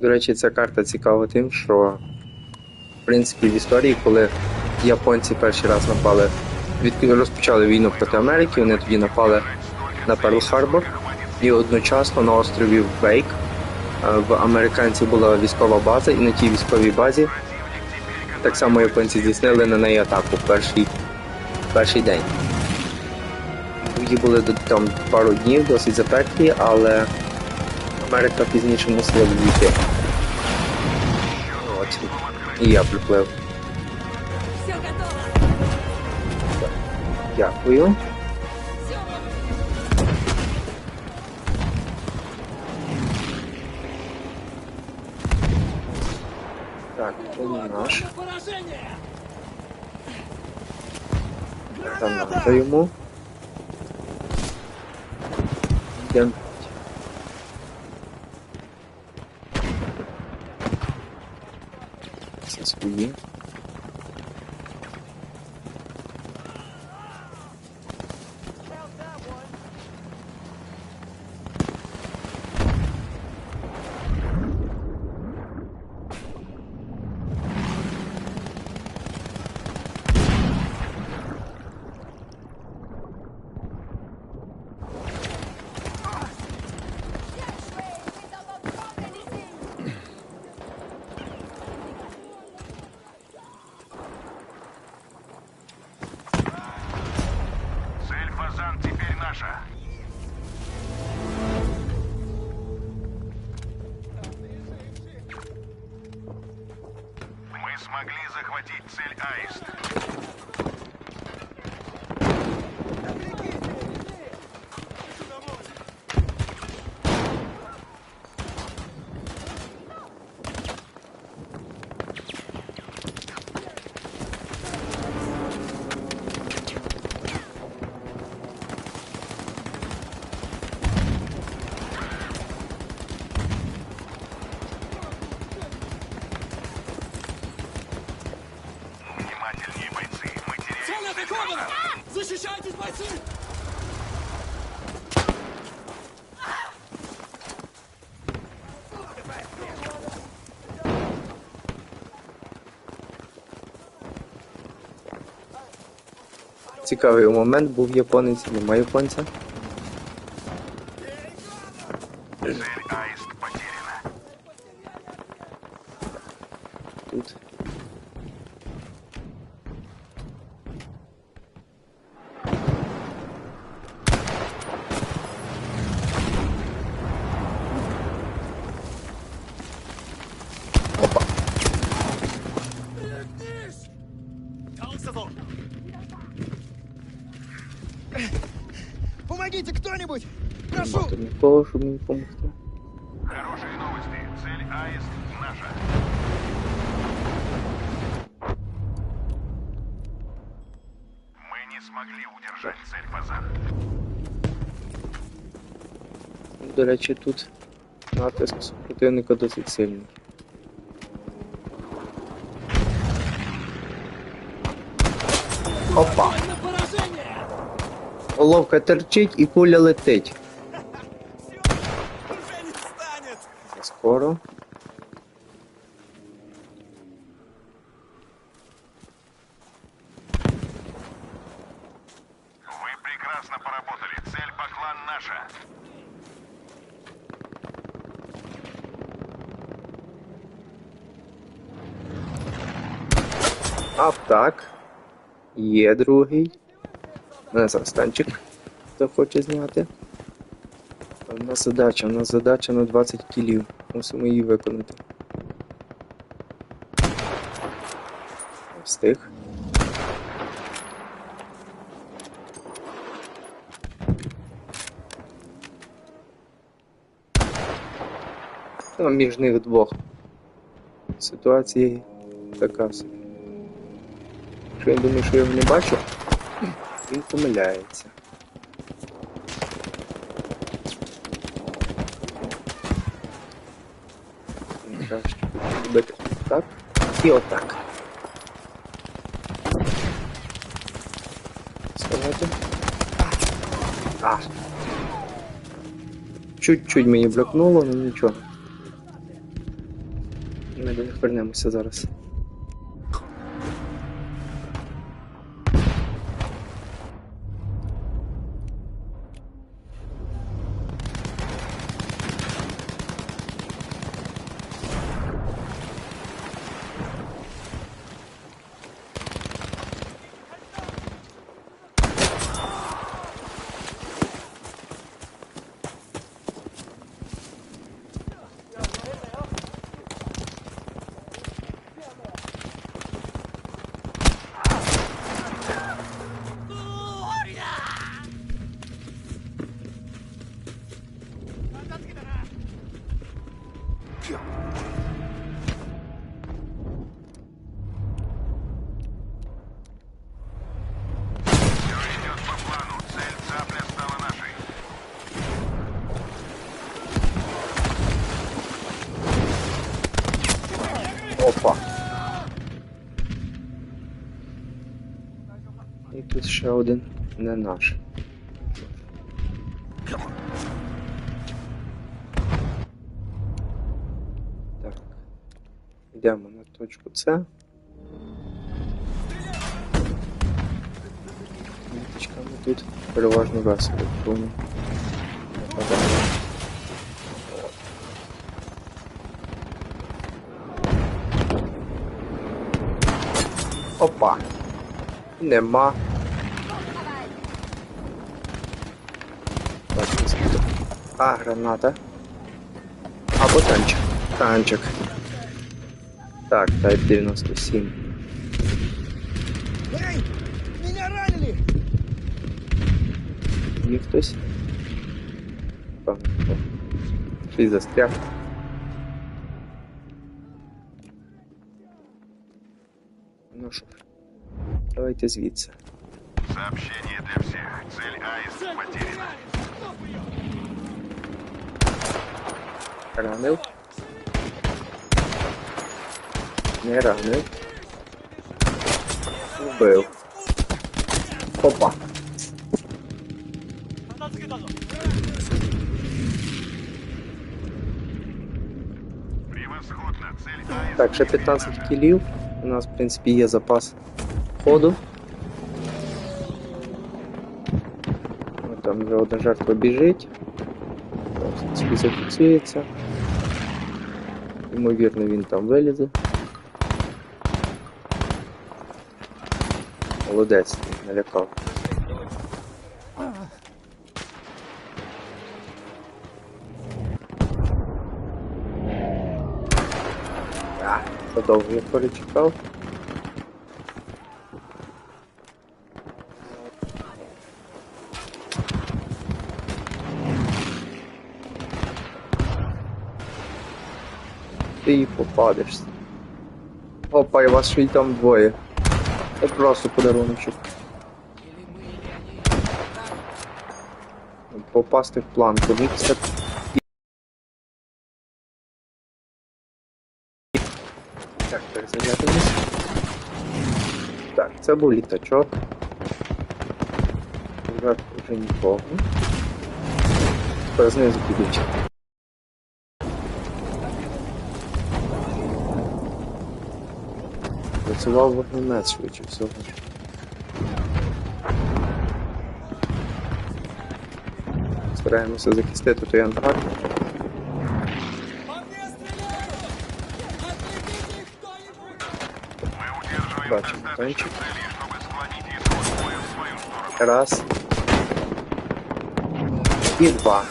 До речі, ця карта цікава тим, що в принципі в історії, коли японці перший раз напали, від розпочали війну проти Америки, вони тоді напали на Перл-Харбор, і одночасно на острові Вейк е, в американців була військова база, і на тій військовій базі так само японці здійснили на неї атаку в перший, перший день. Бої були там пару днів, досить запеклі, але Америка пізніше мусила відійти. От. І я приплив. Все готово! Дякую. Все! Так, це не наш. Поражение! Граната йому. Йдемо. Це Цікавий момент, був японець, немає японця. Нікого, щоб мені допомогти. Хорошие новости. Цель Аист наша. Мы не смогли удержать цель Фазан. До речі, тут натиск супротивника досить сильний. Опа! Головка терчить і пуля летить. Наша. А так. Є другий. У мене зараз танчик. Хто хоче зняти. В нас задача, у нас задача на 20 кілів. Мусимо її виконати. Встиг. Там між них двох. Ситуація така собі. Якщо він думає, що я його не бачу, він помиляється. Він краще буде робити так і отак. Сказати. А. Чуть-чуть мені блякнуло, але нічого. Ми до них вернемося по ружье. Опа. І тут ще один не наш. Точку С. Ниточками тут переважно весело, тому. Опа. Нема. А, граната. Або танчик. Танчик. Так, Type 97. Эй! Меня ранили! Никто себе. Ты застрял. Ну что, давайте звиться. Сообщение для всех. Цель Аист потеряна. Ранил? Не ранив. Вбив. Опа. Превосходно. Цель Аист Так, ще 15 кілів. У нас, в принципі, є запас ходу. От там вже одна жертва біжить. Собі зафіксується. Ймовірно, він там вилізе. Молодець, налякав. А, задовго я перечекав. Ти і попадешся. Опа, і вас ще й там двоє. Це просто подаруночок. Попасти в планку. Ну, це Так, перезарядимось. Так, це був літачок. Зверху вже нікого. Тепер знизу підуть. удерживаем Бачим достаточно танчик. целей, чтобы склонить исход боя в свою сторону. Раз. І два.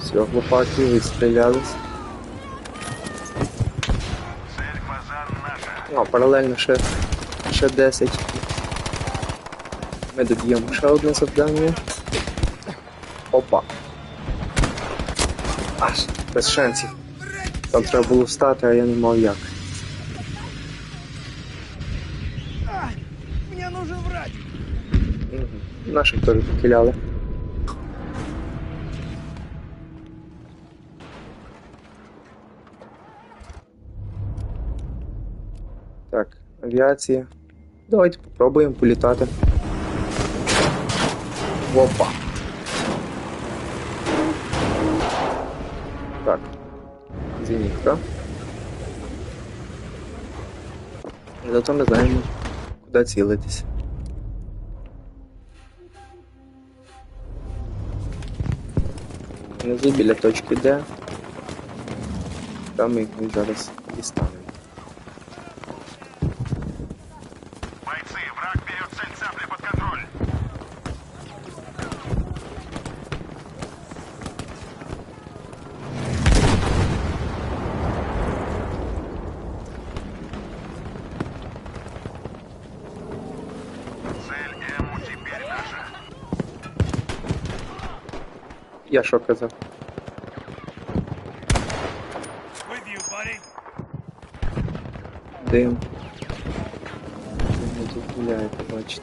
Все, хлопаки, відстрілялись. А, паралельно ще, ще 10. Ми доб'ємо ще одне завдання. Опа. Аж, без шансів. Там треба було встати, а я не мав як. Мне нужен врач! Наших теж покиляли. авіації. Давайте попробуємо політати. Опа. Так. Зенітка. Зато ми знаємо, куди цілитись. Внизу біля точки Д. Там ми їх зараз дістанемо. Я що казав? Дим. Не тут гуляєте, бачите.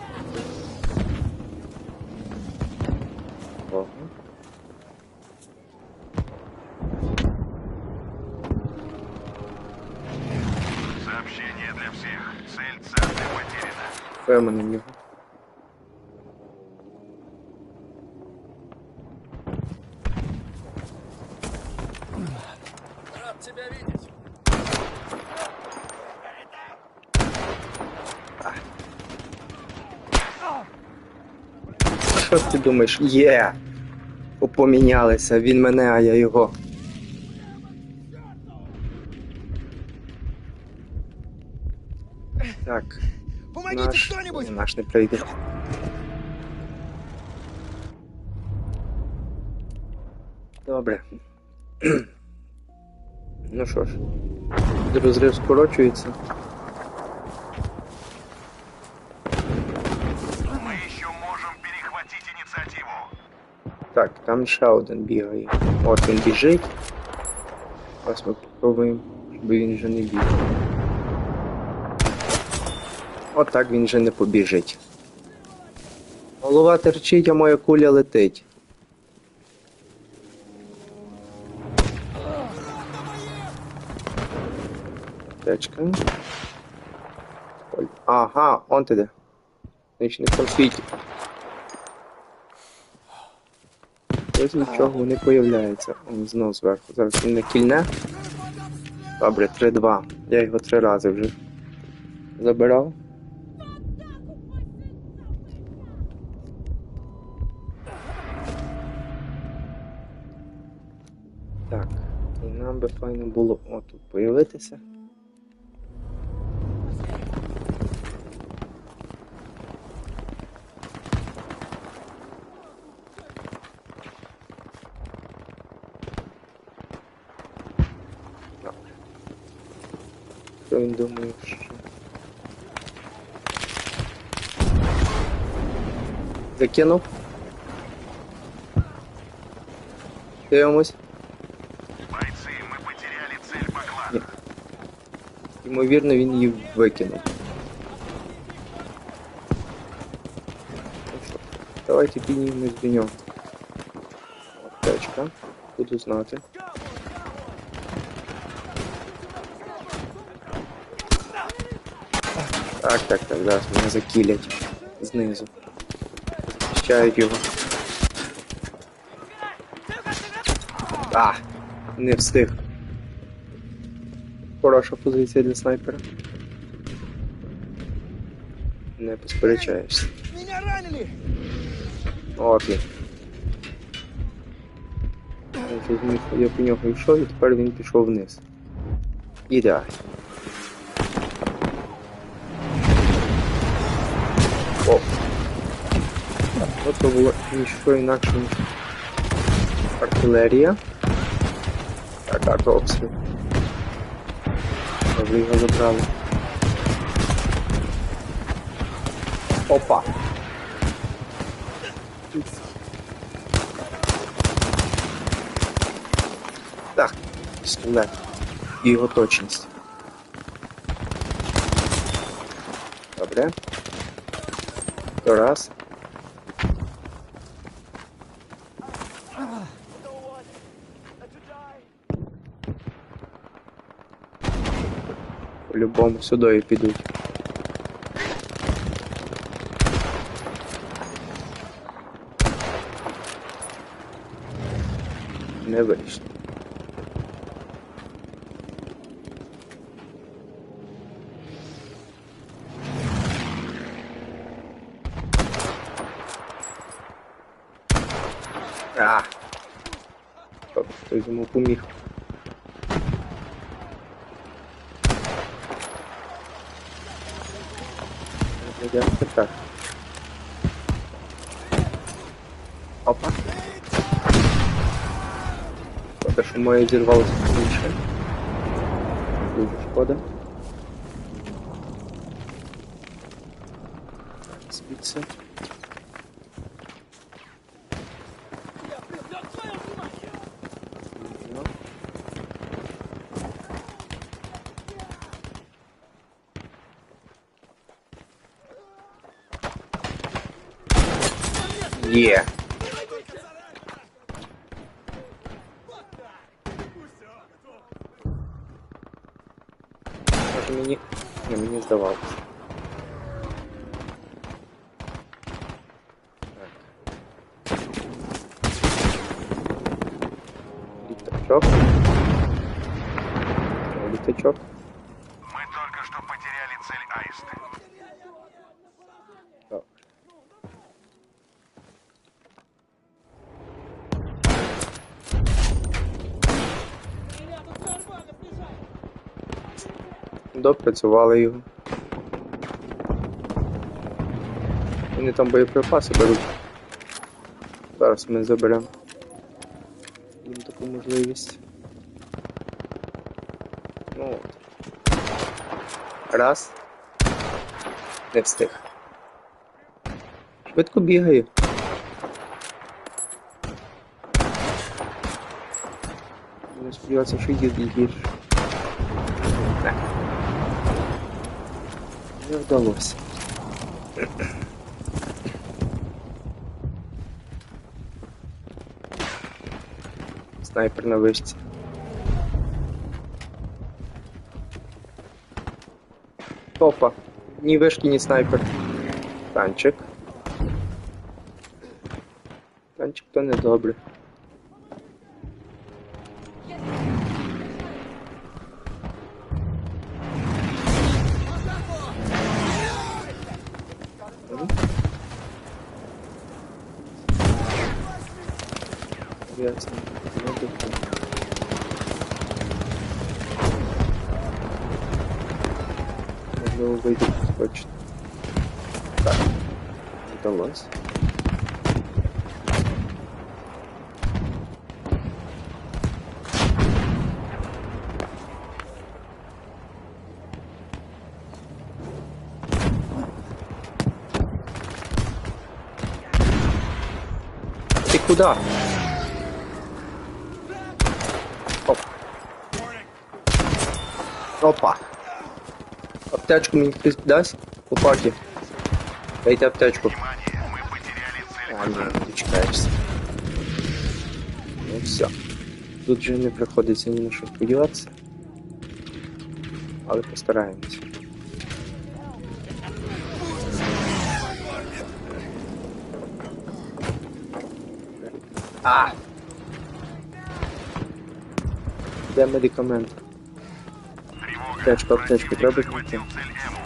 Ого. Сообщение для всех. Цель цапли потеряна. Феменем його. Рад ти думаєш? Є! Помінялися, він мене, а я його. Так, Помогите наш, кто-нибудь! наш не прийде. Добре. ну що ж, розрив скорочується. Так, там ще один бігає. От він біжить. Ось ми попробуємо, щоб він вже не біг. От так він вже не побіжить. Голова терчить, а моя куля летить. Течка. Ага, он ти де. Значить не в Ось нічого не появляється. Он знов зверху. Зараз він не кільне. Добре, 3-2. Я його три рази вже забирав. Так, і нам би файно було отут появитися. Що він думає, що. Закинув. Дивимось. Бойцы, мы потеряли цель по клану. Ймовірно, він її викинув. Ну що, Давайте піднімемось до нього. Аптечка. Буду знати. Так, так, так, зараз мене закілять знизу. Захищають його. А, не встиг. Хороша позиція для снайпера. Не посперечаєшся. Меня ранили! От він. Я зрозумів, Я по нього йшов і тепер він пішов вниз. Ідеально. Так, ну то було ніщо інакше, ніж артилерія. Так, а то обстріл. Добре, його забрали. Опа! Так, пістолет. І його точність. Добре. То раз. barulho, bomba, se eu dou aí, Pidu. Never. Ah! Fez uma comigo. Це так? Опа. Шкода, що моє зірвалося. Дуже шкода. Є. Може мені... Не, мені здавалося. Так. Літачок. Літачок. Допрацювали його. Вони там боєприпаси беруть. Зараз ми заберемо їм таку можливість. Ну от. Раз. Не встиг. Швидко бігає. Не сподіватися, що їде гірше. Не. Не вдалося. Снайпер на вишці. Опа. Ні вишки, ні снайпер. Танчик. Танчик то не Ти куди? Оп. Опа. Аптечку мені хтось дасть? Опаки. Дайте аптечку. Внимание, мы потеряли цель А, ні, не дочекаєшся. Ну все. Тут вже не приходиться ні на що сподіватися. Але постараємось. Де медикамент? Тревога. Аптечку, аптечку, треба Захватил знайти. цель Эму.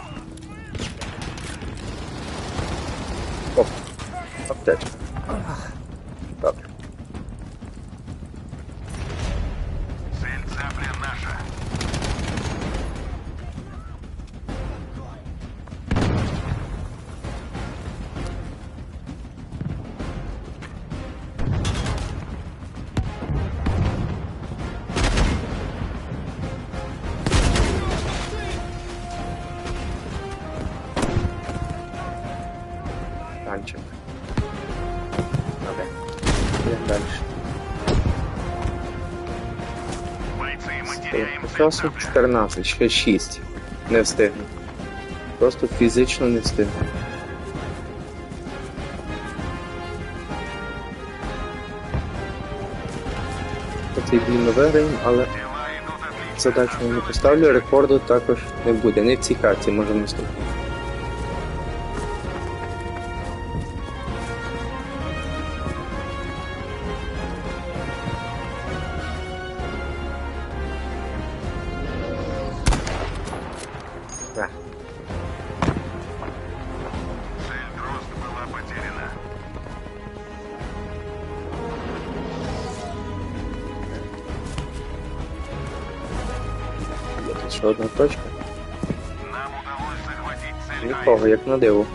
Оп. Аптечка. Просто цапля. 14, ще 6. Не встигну. Просто фізично не встигну. Цей бій ми виграємо, але задачу не поставлю, рекорду також не буде. Не в цій карті, може в ще одна точка. Нікого, як на диво.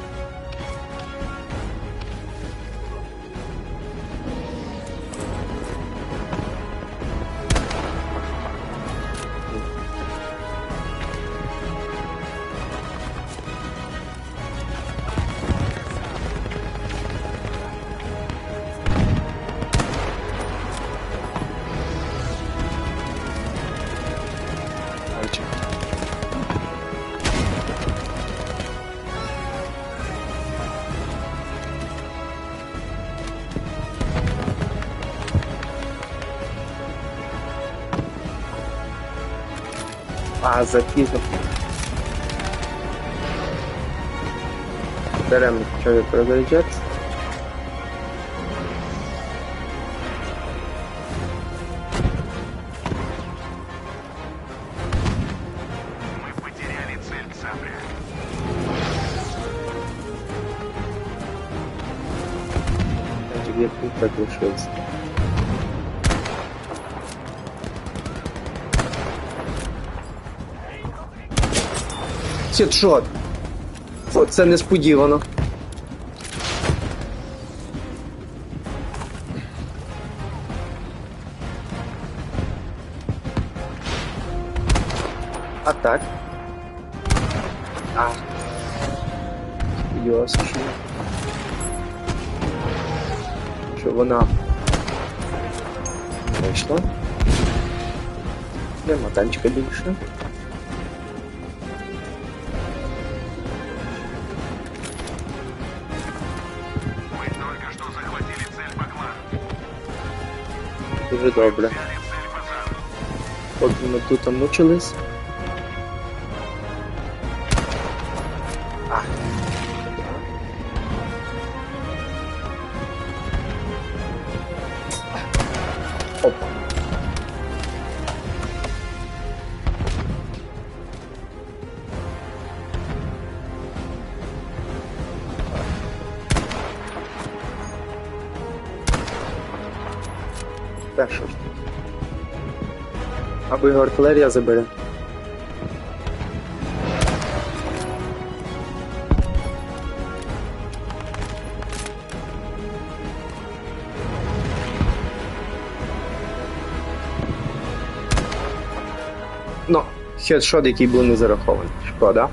А, запізно. Беремо почали перезаряджатися. Мы потеряли цель Цапля. Значить, як тут так Сітшот! Оце несподівано. А так? А. Сподівався, що... що вона вийшла. Нема танчика більше. redobra. Por minutos útiles Або його артилерія забере. Ну, хедшот, який був не зарахований. Шкода.